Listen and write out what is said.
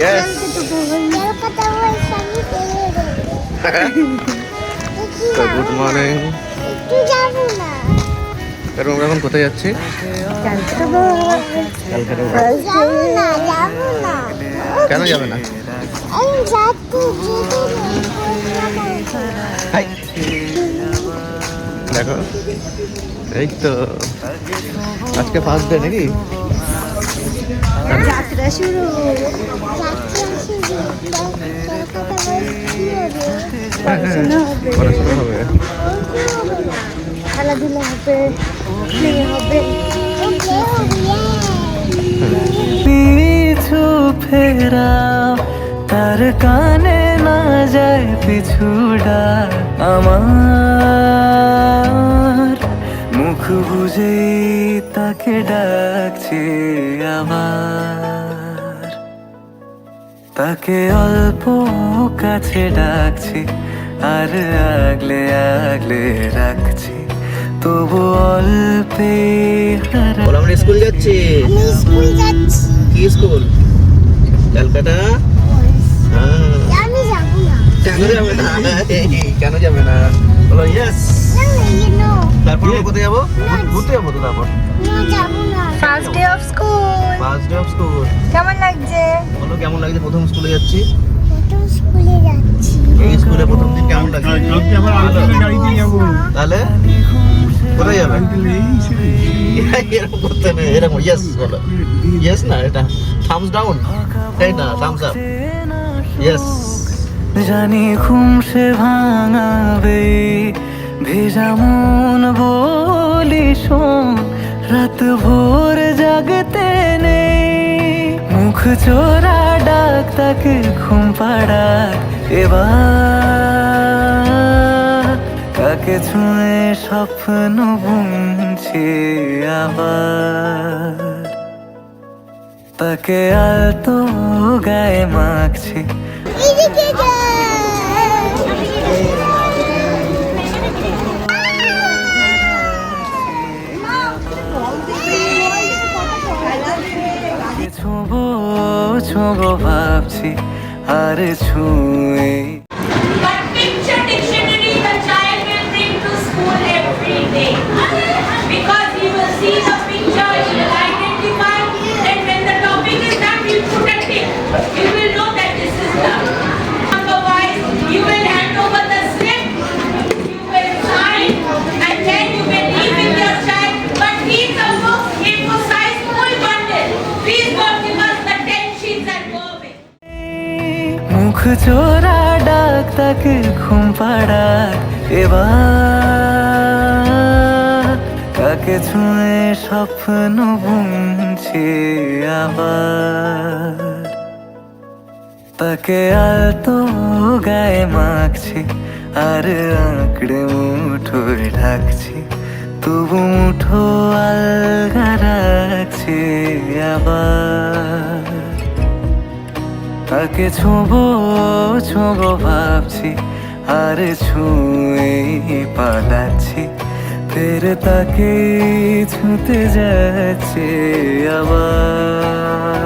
Yes. তো good morning কারণ এখন কোথায় যাচ্ছি কেন যাবে না? দেখো, এই তো। আজকে ফার্স্ট ডে নাকি? যাত্রা শুরু। পড়াশোনা হবে। খেলাধুলা হবে প্লে হবে। পিছু ফেরা তার কানে না যায় পিছুডা আমার। মুখ বুঝে তাকে ডাকছে আবার। তাকে অল্প কাছে ডাকছি আর আগলে আগলে রাখছি। তবু অল্পে বল আমরা স্কুল যাচ্ছি। স্কুল যাচ্ছি। কি স্কুল? ক্যালকাটা? হ্যাঁ। আমি যাব না কেন যাবে না? কেন যাবে না? বলো তারপর আমরা কোথায় যাব? ঘুরতে যাব তো তারপর? যাব first day of school first day of school কেমন লাগছে? বলো কেমন লাগছে? প্রথম স্কুলে যাচ্ছি। প্রথম স্কুলে যাচ্ছি। এই স্কুলে প্রথম দিন কেমন লাগছে? তাহলে? কোথায় যাবে? এরকম করতে নেই এরকম। ইয়েস বলো। ইয়েস না এটা থামস ডাউন এই না থামস আপ ইয়েস জানি ঘুম সে ভাঙাবে। ভেজা মন বলি শোন, রাত ভোর জাগতে নেই। মুখ চোরা ডাক, তাকে ঘুম পাড়াক এবার। তাকে ছুঁয়ে স্বপ্ন বুনছে আবার। তাকে আলতো গায়ে মাখছে। ছোবো ভাবছি আর ছুঁয়ে But picture dictionary the child will bring to school every day. মুখ চোরা ডাক তাকে ঘুম পাড়াক এবার। তাকে ছুঁয়ে স্বপ্ন বুনছে আবার। তাকে আলতো গায়ে মাখছি আর আঁকড়ে মুঠোয় ঢাকছি। তবু মুঠো আলগা রাখছি আবার। তাকে ছুব ছুব ভাবছি আর ছুঁয়ে পালাচ্ছি। ফের তাকে ছুঁতে যাচ্ছে আবার।